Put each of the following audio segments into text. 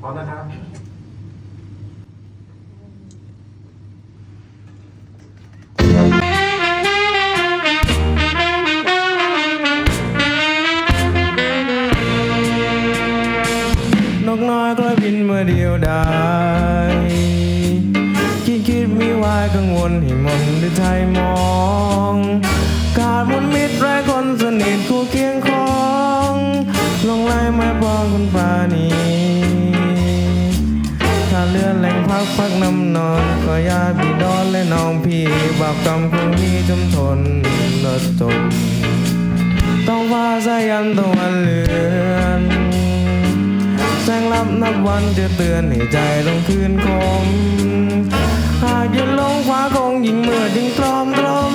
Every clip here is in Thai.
พร้อมนะครับ นกน้อยก็บินเมื่อเดียวดายคิดคิดมีวายกังวลให้มนหรือไทยมอง พักพักน้ำนอนก็ญาติพี่ดอนและน้องพี่บาปกรรมคงมีจำทนรดจมต้องว่าสายันตะวันเลือนแสงลับนับวันจะเตือนให้ใจต้องคืนคมหากยืนลงฟ้าคงยิ่งเมืดยิ่งกลอมกลม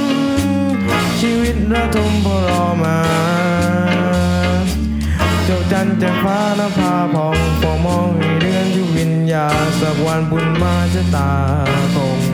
ชีวิตระทมพอรอมาเจ้าจันทร์จากฟ้าและพาพองพอมอง ญาสักวันบุญมาจะตาคง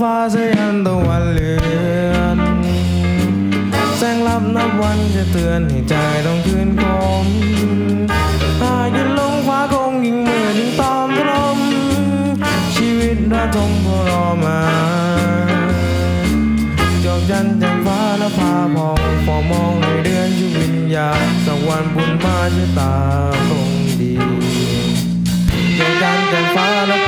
ฟ้าสยันตะวันเลือนแสงลับนับวันจะเตือนให้ใจต้องคืนคมหากยืนลงฟ้าคงยิ่งมืดยิ่งตอมตรมชีวิตระทมพอรอมาจบยันจ่มฟ้าและพาพองพอมองในเดือนชีวิญญาสักวันบุญมาจะตาคงดีจบยันจ่มฟ้าและ